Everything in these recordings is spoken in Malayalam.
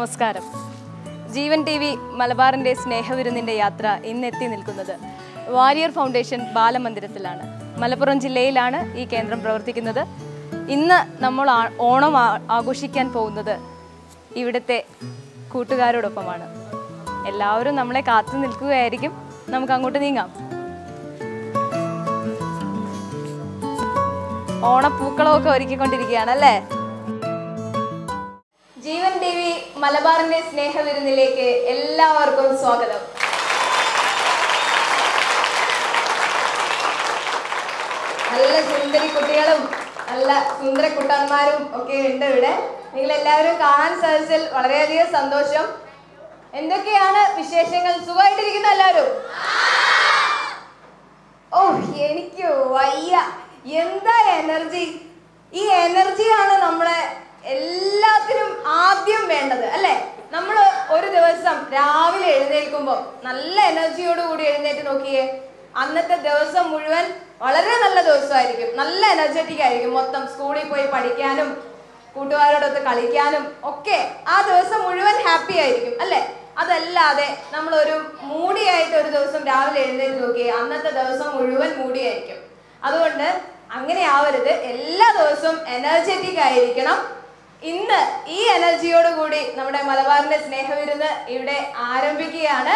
നമസ്കാരം. ജീവൻ ടി വി മലബാറിന്റെ സ്നേഹവിരുന്നിന്റെ യാത്ര ഇന്നെത്തി നിൽക്കുന്നത് വാരിയർ ഫൗണ്ടേഷൻ ബാലമന്ദിരത്തിലാണ്. മലപ്പുറം ജില്ലയിലാണ് ഈ കേന്ദ്രം പ്രവർത്തിക്കുന്നത്. ഇന്ന് നമ്മൾ ഓണം ആഘോഷിക്കാൻ പോകുന്നത് ഇവിടുത്തെ കൂട്ടുകാരോടൊപ്പമാണ്. എല്ലാവരും നമ്മളെ കാത്തു നിൽക്കുകയായിരിക്കും. നമുക്ക് അങ്ങോട്ട് നീങ്ങാം. ഓണപ്പൂക്കളമൊക്കെ ഒരുക്കിക്കൊണ്ടിരിക്കുകയാണ് അല്ലേ ജീവൻ ടി വി മലബാറിന്റെ സ്നേഹവിരുന്നിലേക്ക് എല്ലാവർക്കും സ്വാഗതം. നല്ല സുന്ദരി കുട്ടികളും നല്ല സുന്ദര കുട്ടന്മാരും ഒക്കെ ഉണ്ട് ഇവിടെ. നിങ്ങൾ എല്ലാവരും കാണാൻ സാധിച്ചതിൽ വളരെയധികം സന്തോഷം. എന്തൊക്കെയാണ് വിശേഷങ്ങൾ? സുഖമായിട്ടിരിക്കുന്ന എല്ലാവരും? ഓ എനിക്ക് വയ്യ. എന്താ എനർജി ഈ എനർജിയാണ് നമ്മളെ എല്ലാത്തിനും ആദ്യം വേണ്ടത് അല്ലേ? നമ്മൾ ഒരു ദിവസം രാവിലെ എഴുന്നേൽക്കുമ്പോൾ നല്ല എനർജിയോട് കൂടി എഴുന്നേറ്റ് നോക്കിയേ. അന്നത്തെ ദിവസം മുഴുവൻ വളരെ നല്ല ദിവസമായിരിക്കും. നല്ല എനർജറ്റിക് ആയിരിക്കും മൊത്തം സ്കൂളിൽ പോയി പഠിക്കാനും കൂട്ടുകാരോടൊത്ത് കളിക്കാനും ഒക്കെ ആ ദിവസം മുഴുവൻ ഹാപ്പി ആയിരിക്കും അല്ലേ? അതല്ലാതെ നമ്മൾ ഒരു മൂടിയായിട്ട് ഒരു ദിവസം രാവിലെ എഴുന്നേറ്റ് നോക്കി അന്നത്തെ ദിവസം മുഴുവൻ മൂടിയായിരിക്കും. അതുകൊണ്ട് അങ്ങനെ ആവരുത്. എല്ലാ ദിവസവും എനർജറ്റിക് ആയിരിക്കണം. ഇന്ന് ഈ എനർജിയോടുകൂടി നമ്മുടെ മലബാറിന്റെ സ്നേഹവിരുന്ന് ഇവിടെ ആരംഭിക്കുകയാണ്.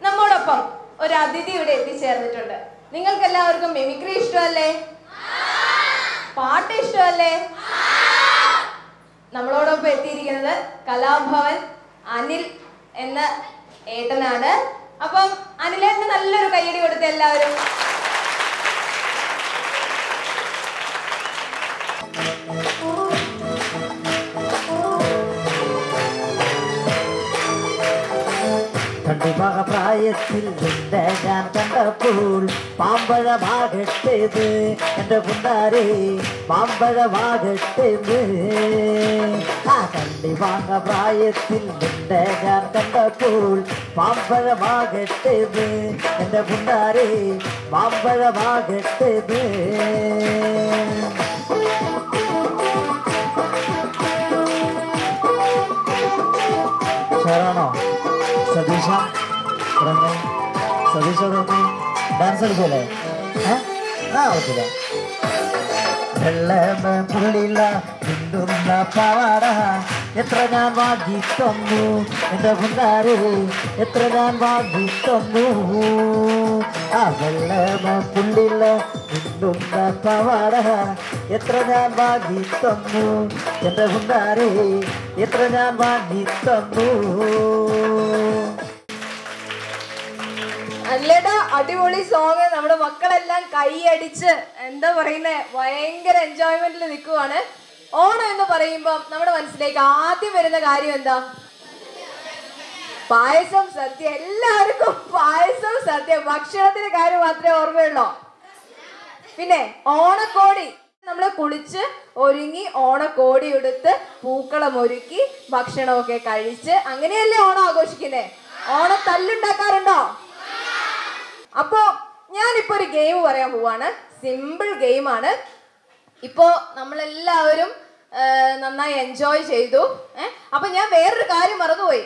നമ്മോടൊപ്പം ഒരു അതിഥി ഇവിടെ എത്തിച്ചേർന്നിട്ടുണ്ട്. നിങ്ങൾക്ക് എല്ലാവർക്കും മിമിക്രി ഇഷ്ടമല്ലേ? പാട്ട് ഇഷ്ടമല്ലേ? നമ്മളോടൊപ്പം എത്തിയിരിക്കുന്നത് കലാഭവൻ അനിൽ എന്ന ഏട്ടനാണ്. അപ്പം അനിലേട്ടന് നല്ലൊരു കയ്യടി കൊടുത്ത എല്ലാവരും தந்தை மகப்பிராயத்தில் நான் கண்ட போல் மாம்பழமாகட்டது என்ற புண்டாரே மாம்பழமாகட்டது. தந்தை வாங்க பிராயத்தில் நான் கண்ட போல் மாம்பழமாகட்டது என்ற புண்டாரே மாம்பழமாகட்டது. சரணம். സതീഷ ഇറങ്ങി സതീഷ് ഇറങ്ങി ഡാൻസ് കളിക്കല്ലേ ഏ ആ ഓക്കെ വെള്ളമ പുള്ളില്ല മിണ്ടുന്ന പാവാട എത്ര ഞാൻ വാങ്ങി തന്നു എന്റെ പുണ്ടാരെ എത്ര ഞാൻ വാങ്ങി തന്നു ആ വെള്ളമ പുള്ളില്ല മിണ്ടുന്ന പാവാട എത്ര ഞാൻ വാങ്ങി തന്നു എന്റെ പുണ്ടാരെ എത്ര ഞാൻ വാങ്ങി തന്നു അടിപൊളി സോങ് നമ്മുടെ മക്കളെല്ലാം കൈയടിച്ച് എന്താ പറയുന്നേ ഭയങ്കര എൻജോയ്മെന്റിൽ നിൽക്കുവാണ് ഓണം എന്ന് പറയുമ്പോൾ നമ്മുടെ മനസ്സിലേക്ക് ആദ്യം വരുന്ന കാര്യം എന്താ? പായസം സദ്യ. എല്ലാവർക്കും പായസം സദ്യ. ഭക്ഷണത്തിന്റെ കാര്യം മാത്രമേ ഓർമ്മയുള്ളൂ? പിന്നെ ഓണക്കോടി. നമ്മൾ കുളിച്ച് ഒരുങ്ങി ഓണക്കോടി എടുത്ത് പൂക്കളം ഒരുക്കി ഭക്ഷണമൊക്കെ കഴിച്ച് അങ്ങനെയല്ലേ ഓണം ആഘോഷിക്കുന്നേ? ഓണം തല്ലുണ്ടാക്കാറുണ്ടോ അപ്പോ ഞാനിപ്പോ ഒരു ഗെയിം പറയാൻ പോവാണ്. സിമ്പിൾ ഗെയിമാണ് ഇപ്പോ നമ്മളെല്ലാവരും നന്നായി എൻജോയ് ചെയ്തു. ഏഹ് അപ്പൊ ഞാൻ വേറൊരു കാര്യം മറന്നുപോയി.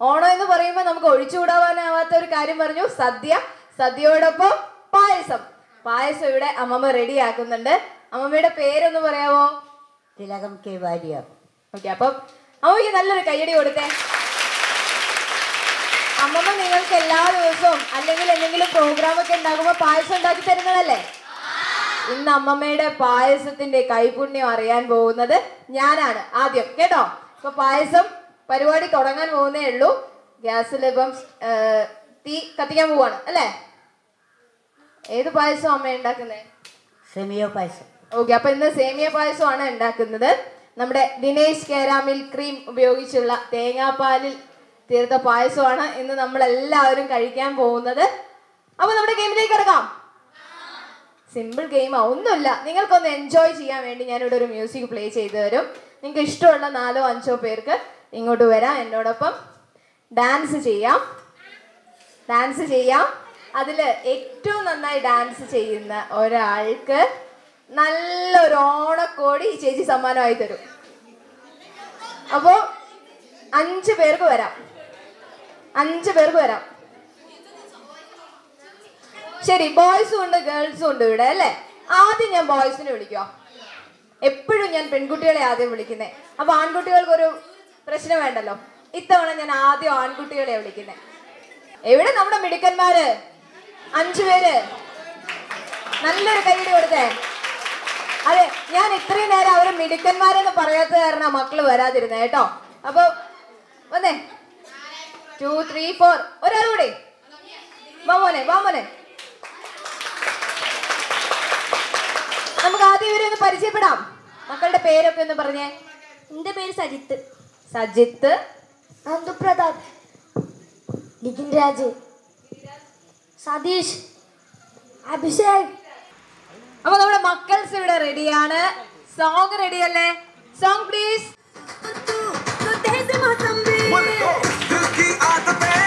ഓണം എന്ന് പറയുമ്പോൾ നമുക്ക് ഒഴിച്ചുകൂടാവാനാവാത്ത ഒരു കാര്യം പറഞ്ഞു. സദ്യ. സദ്യയോടൊപ്പം പായസം. പായസം ഇവിടെ അമ്മമ്മ റെഡി ആക്കുന്നുണ്ട്. അമ്മമ്മയുടെ പേരൊന്ന് പറയാവോ? തിലകം കെ വാര്യ ഓക്കെ അപ്പം അമ്മയ്ക്ക് നല്ലൊരു കയ്യടി കൊടുത്തേ. അമ്മമ്മ നിങ്ങൾക്ക് എല്ലാ ദിവസവും അല്ലെങ്കിൽ എന്തെങ്കിലും പ്രോഗ്രാം ഒക്കെ ഉണ്ടാകുമ്പോൾ പായസം ഉണ്ടാക്കി തരുന്നതല്ലേ? ഇന്ന് അമ്മമ്മയുടെ പായസത്തിന്റെ കൈപുണ്യം അറിയാൻ പോകുന്നത് ഞാനാണ് ആദ്യം. കേട്ടോ? ഇപ്പൊ പായസം പരിപാടി തുടങ്ങാൻ പോകുന്നേ ഉള്ളൂ. ഗ്യാസിൽ ഇപ്പം തീ കത്തിക്കാൻ പോവാണ്. അല്ലേ? ഏത് പായസം അമ്മ ഉണ്ടാക്കുന്നേ? സേമിയോ പായസം. ഓക്കെ അപ്പൊ ഇന്ന് സേമിയ പായസമാണ് ഉണ്ടാക്കുന്നത്. നമ്മുടെ ദിനേശ് കേരാമിൽ ക്രീം ഉപയോഗിച്ചുള്ള തേങ്ങാപ്പാലിൽ തീർത്ത പായസമാണ് ഇന്ന് നമ്മൾ എല്ലാവരും കഴിക്കാൻ പോകുന്നത്. അപ്പൊ നമ്മുടെ ഗെയിമിലേക്ക് കിടക്കാം. സിമ്പിൾ ഗെയിമാ ഒന്നുമില്ല. നിങ്ങൾക്കൊന്ന് എൻജോയ് ചെയ്യാൻ വേണ്ടി ഞാനിവിടെ ഒരു മ്യൂസിക് പ്ലേ ചെയ്തു തരും. നിങ്ങൾക്ക് ഇഷ്ടമുള്ള നാലോ അഞ്ചോ പേർക്ക് ഇങ്ങോട്ട് വരാം എന്നോടൊപ്പം. ഡാൻസ് ചെയ്യാം. ഡാൻസ് ചെയ്യാം. അതിൽ ഏറ്റവും നന്നായി ഡാൻസ് ചെയ്യുന്ന ഒരാൾക്ക് നല്ലൊരു ഓണക്കോടി ചേച്ചി സമ്മാനമായി തരും. അപ്പോൾ അഞ്ച് പേർക്ക് വരാം. അഞ്ച് പേർക്ക് വരാം. ശരി ബോയ്സും ഉണ്ട് ഗേൾസും ഉണ്ട് ഇവിടെ അല്ലേ? ആദ്യം ഞാൻ ബോയ്സിനെ വിളിക്കുക എപ്പോഴും ഞാൻ പെൺകുട്ടികളെ ആദ്യം വിളിക്കുന്നത് അപ്പൊ ആൺകുട്ടികൾക്കൊരു പ്രശ്നം വേണ്ടല്ലോ. ഇത്തവണ ഞാൻ ആദ്യം ആൺകുട്ടികളെ വിളിക്കുന്നത് എവിടെ നമ്മുടെ മിടുക്കന്മാര്? അഞ്ചു പേര്. നല്ലൊരു കൈയ്യടി കൊടുത്തേ. അതെ ഞാൻ ഇത്രയും നേരം അവർ മിടുക്കന്മാരെന്ന് പറയാത്ത കാരണം മക്കൾ വരാതിരുന്നേ കേട്ടോ? അപ്പൊ വന്നേ. ടു ത്രീ ഫോർ ഒരാൾ കൂടി. വാമോനെ നമുക്ക് ആദ്യം ഇവരെ ഒന്ന് പരിചയപ്പെടാം. മക്കളുടെ പേരൊക്കെ ഒന്ന് പറഞ്ഞേ. എന്റെ പേര് സജിത്ത്. സജിത്ത്. അന്തുപ്രതാപ് നിതിൻ രാജ് സതീഷ്. അഭിഷേക്. അപ്പൊ നമ്മുടെ മക്കൾസ് ഇവിടെ റെഡിയാണ്. സോങ് റെഡിയല്ലേ? Song please. की आदतें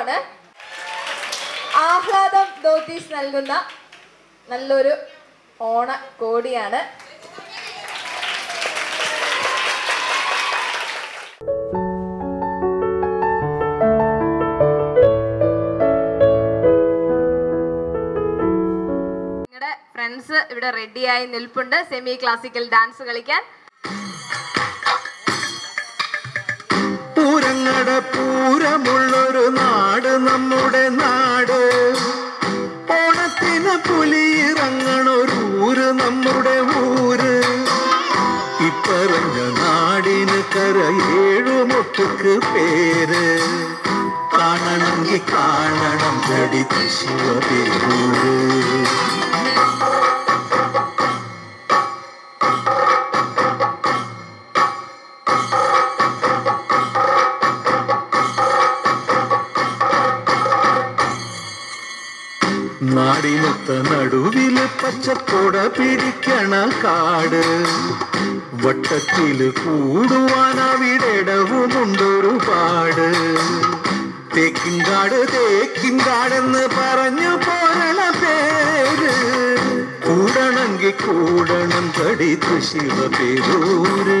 പോവാണ് ആഹ്ലാദം ധോത്തീസ് നൽകുന്ന നല്ലൊരു ഓണ കോടിയാണ്. ഫ്രണ്ട്സ് ഇവിടെ റെഡിയായി നിൽപ്പുണ്ട്. സെമി ക്ലാസിക്കൽ ഡാൻസ് കളിക്കാൻ. പൂരങ്ങട പൂരമുള്ളൊരു നാട് നമ്മുടെ നാട്. ഓണത്തിന് പുലിയിറങ്ങണൊരൂര് നമ്മുടെ ഊര്. ഇപ്പറഞ്ഞ നാടിന് കര ഏഴുമൊട്ടുക്ക് പേര്. കാണണമെങ്കിൽ കാണണം കടി ശിവപേരൂര് നാടിനൊത്ത നടുവിൽ പച്ചക്കൊട പിടിക്കണ കാട്. വട്ടത്തിൽ കൂടുവാൻ അവിടെടവുമുണ്ടൊരുപാട് തേക്കിൻകാട് തേക്കിൻകാടെന്ന് പറഞ്ഞു പോരണ പേര്. കൂടണമെങ്കിൽ കൂടണം കടി ശിവ പേരൂര്.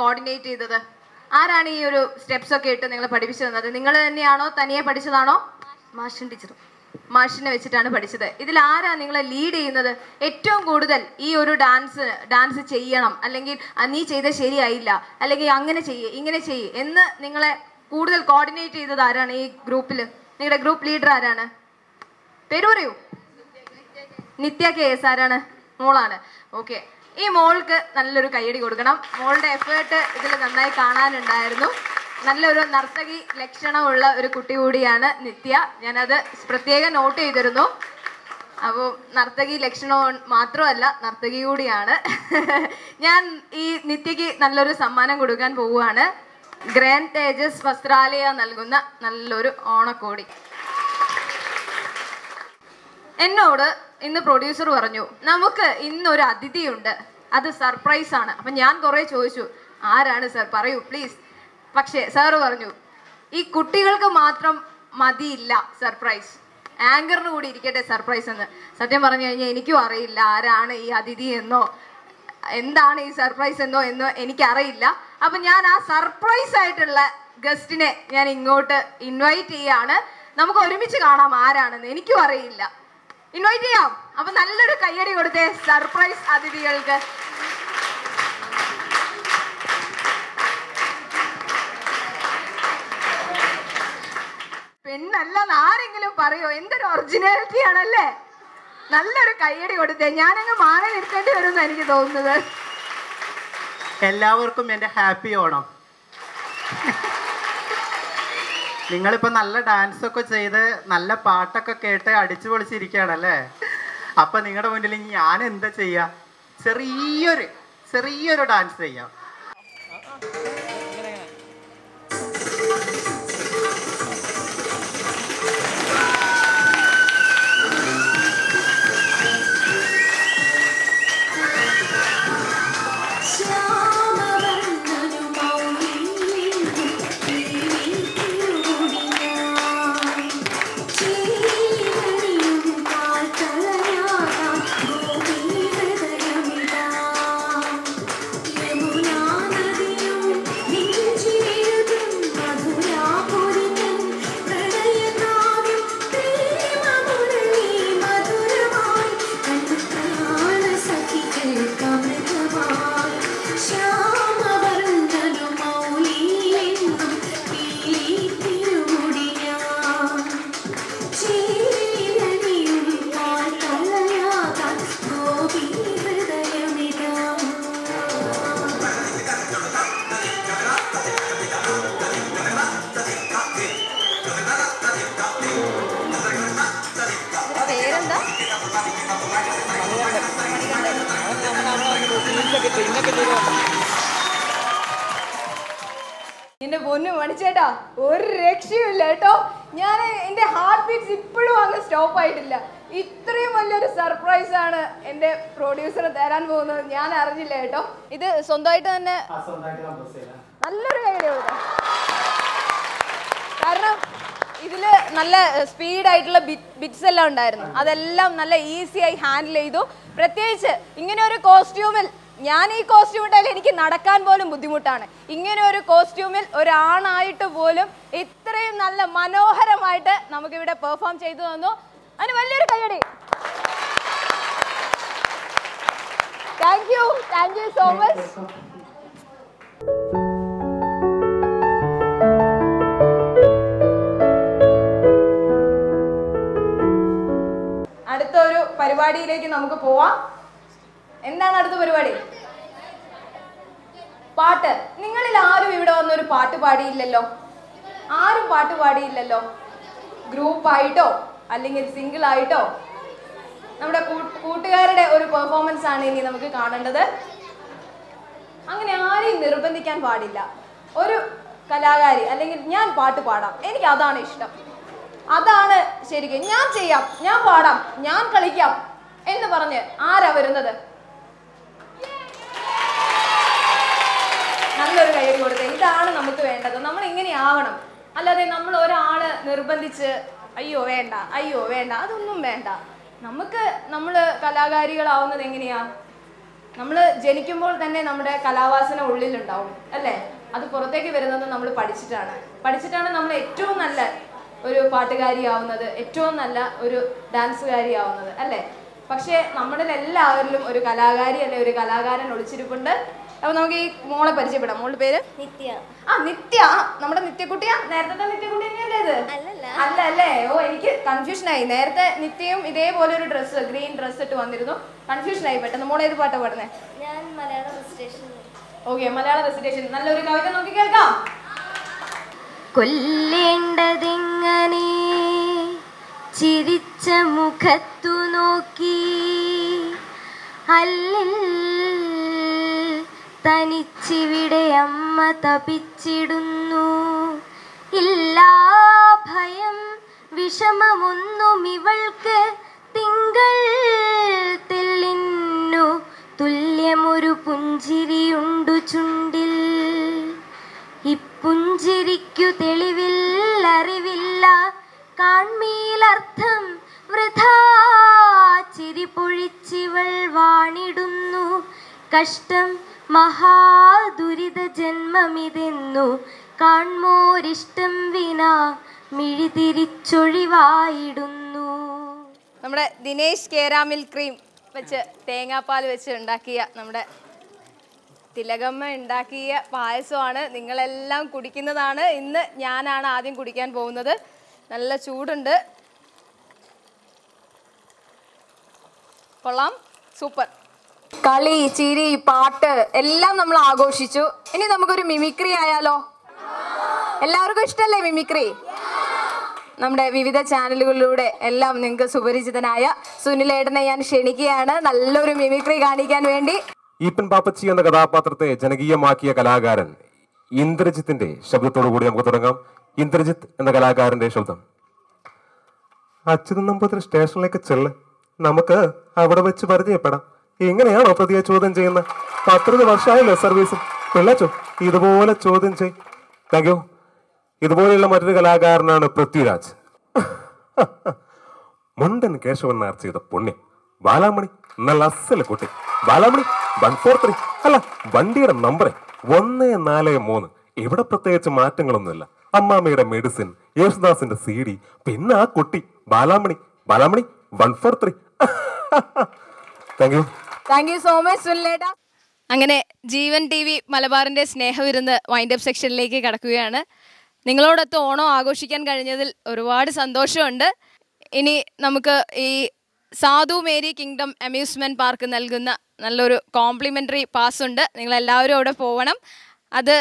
കോർഡിനേറ്റ് ചെയ്തത്? ആരാണ് ഈ ഒരു സ്റ്റെപ്സ് ഒക്കെ ഇട്ട് നിങ്ങൾ പഠിപ്പിച്ചു തന്നത്? നിങ്ങൾ തന്നെയാണോ? തനിയെ പഠിച്ചതാണോ? മാഷിൻ ടീച്ചർ മാഷിനെ വെച്ചിട്ടാണ് പഠിച്ചത്. ഇതിൽ ആരാ നിങ്ങളെ ലീഡ് ചെയ്യുന്നത്? ഏറ്റവും കൂടുതൽ ഈ ഒരു ഡാൻസ് ഡാൻസ് ചെയ്യണം. അല്ലെങ്കിൽ നീ ചെയ്ത ശരിയായില്ല. അല്ലെങ്കിൽ അങ്ങനെ ചെയ്യ് ഇങ്ങനെ ചെയ്യ് എന്ന് നിങ്ങളെ കൂടുതൽ കോർഡിനേറ്റ് ചെയ്തത് ആരാണ് ഈ ഗ്രൂപ്പിൽ നിങ്ങളുടെ ഗ്രൂപ്പ് ലീഡർ ആരാണ്? പേര് പറയൂ. നിത്യ കെ എസ് ആരാണ്? മോളാണ്. ഓക്കെ ഈ മോൾക്ക് നല്ലൊരു കൈയടി കൊടുക്കണം. മോളുടെ എഫേർട്ട് ഇതിൽ നന്നായി കാണാനുണ്ടായിരുന്നു. നല്ലൊരു നർത്തകി ലക്ഷണമുള്ള ഒരു കുട്ടി കൂടിയാണ് നിത്യ. ഞാനത് പ്രത്യേകം നോട്ട് ചെയ്തിരുന്നു. അപ്പോൾ നർത്തകി ലക്ഷണം മാത്രമല്ല നർത്തകി കൂടിയാണ്. ഞാൻ ഈ നിത്യക്ക് നല്ലൊരു സമ്മാനം കൊടുക്കാൻ പോവുകയാണ്. ഗ്രാൻഡ് തേജസ് വസ്ത്രാലയ നൽകുന്ന നല്ലൊരു ഓണക്കോടി. എന്നോട് ഇന്ന് പ്രൊഡ്യൂസർ പറഞ്ഞു നമുക്ക് ഇന്നൊരു അതിഥിയുണ്ട്. അത് സർപ്രൈസ് ആണ്. അപ്പൊ ഞാൻ കുറേ ചോദിച്ചു ആരാണ് സർ പറയൂ പ്ലീസ് പക്ഷേ സാറ് പറഞ്ഞു ഈ കുട്ടികൾക്ക് മാത്രം മതിയില്ല സർപ്രൈസ് ആങ്കറിന് കൂടി ഇരിക്കട്ടെ സർപ്രൈസ് എന്ന്. സത്യം പറഞ്ഞു കഴിഞ്ഞാൽ എനിക്കും അറിയില്ല ആരാണ് ഈ അതിഥി എന്നോ എന്താണ് ഈ സർപ്രൈസ് എന്നോ എന്നോ എനിക്കറിയില്ല. അപ്പൊ ഞാൻ ആ സർപ്രൈസ് ആയിട്ടുള്ള ഗസ്റ്റിനെ ഞാൻ ഇങ്ങോട്ട് ഇൻവൈറ്റ് ചെയ്യാണ്. നമുക്ക് ഒരുമിച്ച് കാണാം ആരാണെന്ന്. എനിക്കും അറിയില്ല. ഇൻവൈറ്റ് ചെയ്യാം. അപ്പൊ നല്ലൊരു കയ്യടി കൊടുത്തേ. സർപ്രൈസ് അതിഥികൾക്ക്. പെണ്ണല്ലെന്ന് ആരെങ്കിലും പറയോ? എന്തൊരു ഒറിജിനാലിറ്റി ആണല്ലേ? നല്ലൊരു കയ്യടി കൊടുത്തേ. ഞാനങ്ങ് മാറി നിൽക്കേണ്ടി വരും എനിക്ക് തോന്നുന്നത്. എല്ലാവർക്കും എന്റെ ഹാപ്പി ഓണം. നിങ്ങളിപ്പോൾ നല്ല ഡാൻസ് ഒക്കെ ചെയ്ത് നല്ല പാട്ടൊക്കെ കേട്ട് അടിച്ചു പൊളിച്ചിരിക്കുകയാണല്ലേ? അപ്പൊ നിങ്ങളുടെ മുന്നിൽ ഞാൻ എന്താ ചെയ്യാ? ചെറിയൊരു ചെറിയൊരു ഡാൻസ് ചെയ്യാം. എന്റെ പൊന്നു മണിച്ചേട്ടാ ഒരു രക്ഷയുമില്ല കേട്ടോ. ഞാൻ എന്റെ ഹാർട്ട് ബീറ്റ്സ് ഇപ്പോഴും അങ്ങ് സ്റ്റോപ്പ് ആയിട്ടില്ല. ഇത്രയും വലിയൊരു സർപ്രൈസ് ആണ് എന്റെ പ്രൊഡ്യൂസർ തരാൻ പോകുന്നത്. ഞാൻ അറിഞ്ഞില്ല കേട്ടോ. ഇത് സ്വന്തമായിട്ട് തന്നെ നല്ലൊരു കൈയടി കാരണം ഇതിൽ നല്ല സ്പീഡ് ആയിട്ടുള്ള ബിറ്റ്സ് എല്ലാം ഉണ്ടായിരുന്നു. അതെല്ലാം നല്ല ഈസി ആയി ഹാൻഡിൽ ചെയ്തു. പ്രത്യേകിച്ച് ഇങ്ങനെ ഒരു കോസ്റ്റ്യൂമിൽ ഞാൻ ഈ കോസ്റ്റ്യൂം ഇട്ടാൽ എനിക്ക് നടക്കാൻ പോലും ബുദ്ധിമുട്ടാണ്. ഇങ്ങനെ ഒരു കോസ്റ്റ്യൂമിൽ ഒരാണായിട്ട് പോലും ഇത്രയും നല്ല മനോഹരമായിട്ട് നമുക്കിവിടെ പെർഫോം ചെയ്തു തന്നു. അതിന് വലിയൊരു കൈയടി thank you thank you so much അടുത്ത ഒരു പരിപാടിയിലേക്ക് നമുക്ക് പോവാം. എന്താണ് അടുത്ത പരിപാടി? പാട്ട്. നിങ്ങളിൽ ആരും ഇവിടെ വന്നൊരു പാട്ട് പാടിയില്ലല്ലോ? ആരും പാട്ട് പാടിയില്ലല്ലോ? ഗ്രൂപ്പായിട്ടോ അല്ലെങ്കിൽ സിംഗിൾ ആയിട്ടോ? നമ്മുടെ കൂട്ടുകാരുടെ ഒരു പെർഫോമൻസ് ആണ് ഇനി നമുക്ക് കാണേണ്ടത്. അങ്ങനെ ആരെയും നിർബന്ധിക്കാൻ പാടില്ല. ഒരു കലാകാരി അല്ലെങ്കിൽ ഞാൻ പാട്ട് പാടാം. എനിക്ക് അതാണ് ഇഷ്ടം. അതാണ് ശരിക്കും. ഞാൻ ചെയ്യാം. ഞാൻ പാടാം. ഞാൻ കളിക്കാം എന്ന് പറഞ്ഞ് ആരാ വരുന്നത്? നല്ലൊരു കയ്യടി കൊടുത്തത് ഇതാണ് നമുക്ക് വേണ്ടത്. നമ്മൾ ഇങ്ങനെയാവണം അല്ലാതെ നമ്മൾ ഒരാൾ നിർബന്ധിച്ച് അയ്യോ വേണ്ട അയ്യോ വേണ്ട അതൊന്നും വേണ്ട. നമുക്ക് നമ്മൾ കലാകാരികളാവുന്നത് എങ്ങനെയാ? നമ്മൾ ജനിക്കുമ്പോൾ തന്നെ നമ്മുടെ കലാവാസന ഉള്ളിലുണ്ടാവും അല്ലേ? അത് പുറത്തേക്ക് വരുന്നത് നമ്മൾ പഠിച്ചിട്ടാണ്. പഠിച്ചിട്ടാണ് നമ്മൾ ഏറ്റവും നല്ല ഒരു പാട്ടുകാരിയാവുന്നത് ഏറ്റവും നല്ല ഒരു ഡാൻസുകാരിയാവുന്നത് അല്ലേ? പക്ഷേ നമ്മളിൽ എല്ലാവരിലും ഒരു കലാകാരി അല്ലെ ഒരു കലാകാരൻ ഒളിച്ചിരിപ്പുണ്ട്. അപ്പൊ നമുക്ക് ഈ മോളെ പരിചയപ്പെടാം. മോളുടെ പേര്? നിത്യ. ആ നിത്യ. നമ്മുടെ നിത്യക്കുട്ടിയാ? നേരത്തെ നിത്യക്കുട്ടി തന്നെയല്ലേ ഇത്? അല്ലല്ല. അല്ല അല്ലേ ഓ എനിക്ക് കൺഫ്യൂഷൻ ആയി. നേരത്തെ നിത്യയും ഇതേപോലെ ഒരു ഡ്രസ്സ് ഗ്രീൻ ഡ്രസ്സ് ഇട്ട് വന്നിരുന്നു. കൺഫ്യൂഷൻ ആയി. പെട്ടെന്ന് മോളെ ഏത് പാട്ടാ പാടുന്നേ? ഞാൻ മലയാള റെസിറ്റേഷൻ ഓക്കെ മലയാള റെസിറ്റേഷൻ നല്ലൊരു കവിത നോക്കി കേൾക്കാം. കൊല്ലേണ്ടതെങ്ങനെ? ചിരിച്ച മുഖത്തു നോക്കി. അല്ലിൽ തനിച്ചിവിടെ അമ്മ തപിച്ചിടുന്നു. ഇല്ലാ ഭയം വിഷമമൊന്നും ഇവൾക്ക് തിങ്കൾ തെല്ലിന്നു. തുല്യമൊരു പുഞ്ചിരിയുണ്ടു ചുണ്ടിൽ. ഇപ്പുഞ്ചിരിക്കു തെളിവിൽ അറിവില്ല. കാൺമീലർത്ഥം വൃഥാ ചിരി പൊഴിച്ചിവൾ വാണിടുന്നു. കഷ്ടം മഹാദുരിത ജന്മമിതെന്നു കാൺമോരിഷ്ടം വിന മിഴിതിരിച്ചൊഴിവായിടുന്നു. നമ്മുടെ ദിനേശ് കേരാമിൽ ക്രീം വെച്ച് തേങ്ങാപ്പാൽ വെച്ച് ഉണ്ടാക്കിയ നമ്മുടെ തിലകമ്മ ഉണ്ടാക്കിയ പായസമാണ്. നിങ്ങളെല്ലാം കുടിക്കുന്നതാണ്. ഇന്ന് ഞാനാണ് ആദ്യം കുടിക്കാൻ പോകുന്നത്. നല്ല ചൂടുണ്ട്. കൊള്ളാം. സൂപ്പർ. കളി ചിരി പാട്ട് എല്ലാം നമ്മൾ ആഘോഷിച്ചു. ഇനി നമുക്കൊരു മിമിക്രി ആയാലോ? എല്ലാവർക്കും ഇഷ്ടല്ലേ മിമിക്രി? നമ്മുടെ വിവിധ ചാനലുകളിലൂടെ എല്ലാം നിങ്ങൾക്ക് സുപരിചിതനായ സുനിലേട്ടനെ ഞാൻ ക്ഷണിക്കുകയാണ്. നല്ലൊരു മിമിക്രി കാണിക്കാൻ വേണ്ടി. ഈപ്പൻ പാപ്പച്ചി എന്ന കഥാപാത്രത്തെ ജനകീയമാക്കിയ കലാകാരൻ ഇന്ദ്രജിത്തിന്റെ ശബ്ദത്തോടു കൂടി നമുക്ക് തുടങ്ങാം. ഇന്ദ്രജിത്ത് എന്ന കലാകാരന്റെ ശബ്ദം. അച്യുതൻ നമ്പൂതിരി സ്റ്റേഷനിലേക്ക് ചെല്ല്. നമുക്ക് അവിടെ വെച്ച് പരിചയപ്പെടാം. എങ്ങനെയാണോ പ്രതിയെ ചോദ്യം ചെയ്യുന്നത്? പത്തിരുപത് വർഷമായില്ലേ സർവീസ് പിള്ളച്ചോ ഇതുപോലെ ചോദ്യം ചെയ്. താങ്ക് ഇതുപോലെയുള്ള മറ്റൊരു കലാകാരനാണ് പൃഥ്വിരാജ്. മുണ്ടൻ കേശവൻ നായർ ചെയ്ത പുണ്യം. ബാലാമണി നല്ല അസല കുട്ടി. ബാലാമണി വൺ ഫോർ ത്രീ അല്ല വണ്ടിയുടെ നമ്പർ ഒന്ന് നാല് മൂന്ന്. ഇവിടെ പ്രത്യേകിച്ച് മാറ്റങ്ങളൊന്നുമില്ല. അമ്മാമ്മയുടെ മെഡിസിൻ യേശുദാസിന്റെ സി ഡി പിന്നെ ആ കുട്ടി. Balamani Balamani one four three thank you thank you so much സുനിലേട്ട അങ്ങനെ ജീവൻ ടി വി മലബാറിന്റെ സ്നേഹവിരുന്ന് വൈൻഡപ്പ് സെക്ഷനിലേക്ക് കടക്കുകയാണ്. നിങ്ങളോടൊത്ത് ഓണം ആഘോഷിക്കാൻ കഴിഞ്ഞതിൽ ഒരുപാട് സന്തോഷമുണ്ട്. ഇനി നമുക്ക് ഈ സാധു മേരി കിങ്ഡം അമ്യൂസ്മെന്റ് പാർക്ക് നൽകുന്ന നല്ലൊരു കോംപ്ലിമെന്ററി പാസ് ഉണ്ട്. നിങ്ങൾ എല്ലാവരും അവിടെ പോകണം അത്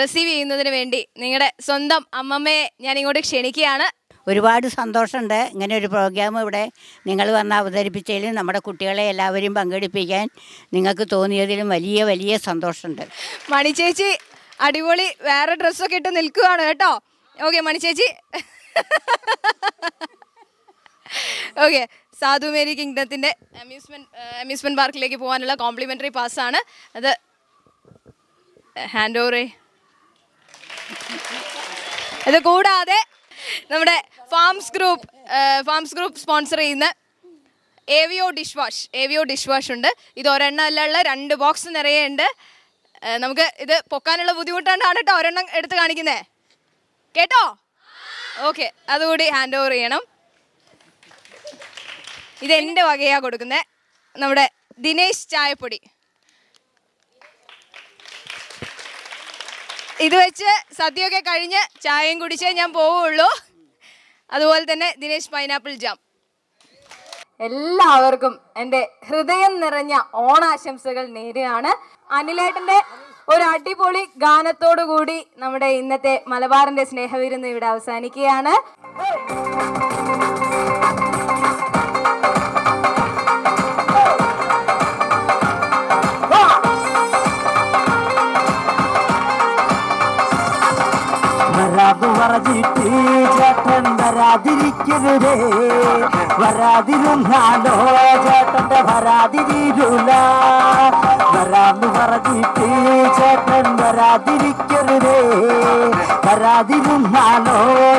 റിസീവ് ചെയ്യുന്നതിന് വേണ്ടി നിങ്ങളുടെ സ്വന്തം അമ്മമ്മയെ ഞാൻ ഇങ്ങോട്ട് ക്ഷണിക്കുകയാണ്. ഒരുപാട് സന്തോഷമുണ്ട്. ഇങ്ങനെ ഒരു പ്രോഗ്രാം ഇവിടെ നിങ്ങൾ വന്ന് അവതരിപ്പിച്ചതിലും നമ്മുടെ കുട്ടികളെ എല്ലാവരെയും പങ്കെടുപ്പിക്കാൻ നിങ്ങൾക്ക് തോന്നിയതിലും വലിയ വലിയ സന്തോഷമുണ്ട്. മണി ചേച്ചി അടിപൊളി വേറെ ഡ്രസ്സൊക്കെ ഇട്ട് നിൽക്കുകയാണ് കേട്ടോ. ഓക്കെ മണി ചേച്ചി. ഓക്കെ സാധു മേരി കിങ്ഡത്തിന്റെ അമ്യൂസ്മെന്റ് അമ്യൂസ്മെന്റ് പാർക്കിലേക്ക് പോകാനുള്ള കോംപ്ലിമെന്ററി പാസ്സാണ് അത് ഹാൻഡ് ഓവറേ ഇത് കൂടാതെ നമ്മുടെ Farms group Farms group sponsor ചെയ്യുന്ന Avio dish wash Avio dish wash ഉണ്ട്. ഇത് ഒരെണ്ണം അല്ല രണ്ട് ബോക്സ് നിറയെ ഉണ്ട്. നമുക്ക് ഇത് പൊക്കാനുള്ള ബുദ്ധിമുട്ടാണ് കേട്ടോ ഒരെണ്ണം എടുത്ത് കാണിക്കുന്നേ. കേട്ടോ? ഓക്കെ അതുകൂടി ഹാൻഡ് ഓവർ ചെയ്യണം. ഇത് എന്റെ വകയാ കൊടുക്കുന്നത് നമ്മുടെ ദിനേശ് ചായപ്പൊടി. ഇത് വെച്ച് സദ്യയൊക്കെ കഴിഞ്ഞ് ചായയും കുടിച്ചേ ഞാൻ പോവുള്ളൂ. അതുപോലെ തന്നെ ദിനേശ് പൈനാപ്പിൾ ജാം. എല്ലാവർക്കും എന്റെ ഹൃദയം നിറഞ്ഞ ഓണാശംസകൾ നേരെയാണ് അനിലേട്ടന്റെ ഒരു അടിപൊളി ഗാനത്തോടു കൂടി നമ്മുടെ ഇന്നത്തെ മലബാറിന്റെ സ്നേഹവിരുന്ന് ഇവിടെ അവസാനിക്കുകയാണ്. പറഞ്ഞിട്ട് ചേട്ടൻ വരാതിരിക്കരുതേ വരാതിരുന്നാലോ ചേട്ടന്റെ വരാതിരിരൂല. വരാന്ന് പറഞ്ഞിട്ട് ചേട്ടൻ വരാതിരിക്കരുതേ. വരാതിരുന്നാലോ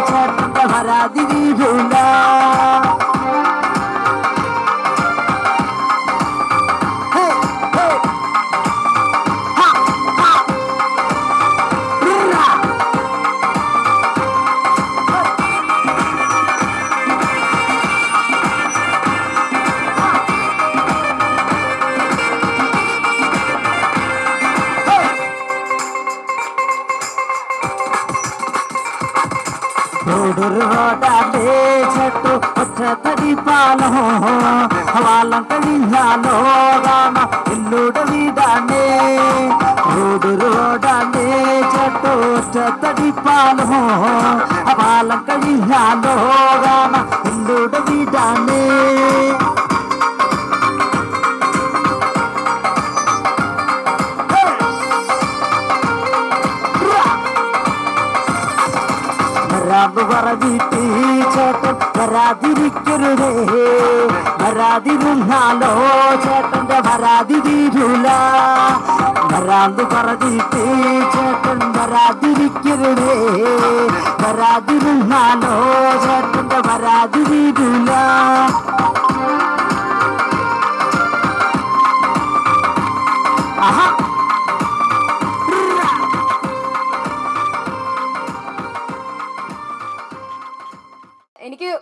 ചേട്ടന്റെ വരാതിരിരൂല. ഒറ്റത്തടി പാലോ ഹവാലം കഴിഞ്ഞാലോ കാണ എന്നോട് വീടാണേ വരാന്ന് വരാതിരിക്കരുതേ. വരാതിരുന്നാലോ ചേട്ടന്റെ വരാതി തീരൂല വരാന്ന് പറഞ്ഞിട്ട് ചേട്ടൻ വരാതിരിക്കരുതേ. വരാതിരുന്നാലോ ചേട്ടന്റെ വരാതി തീരൂല ആഹാ.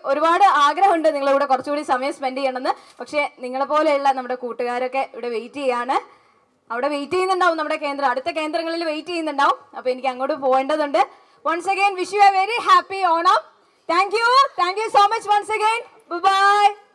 ഒരുപാട് ആഗ്രഹമുണ്ട് നിങ്ങളിവിടെ കൂടെ കുറച്ചുകൂടി സമയം സ്പെൻഡ് ചെയ്യണമെന്ന്. പക്ഷേ നിങ്ങളെ പോലെയുള്ള നമ്മുടെ കൂട്ടുകാരൊക്കെ ഇവിടെ വെയിറ്റ് ചെയ്യാണ്. അവിടെ വെയിറ്റ് ചെയ്യുന്നുണ്ടാവും നമ്മുടെ കേന്ദ്രം. അടുത്ത കേന്ദ്രങ്ങളിൽ വെയിറ്റ് ചെയ്യുന്നുണ്ടാവും. അപ്പോൾ എനിക്ക് അങ്ങോട്ട് പോകേണ്ടതുണ്ട്. Once again wish you a very happy Onam. Thank you thank you so much once again bye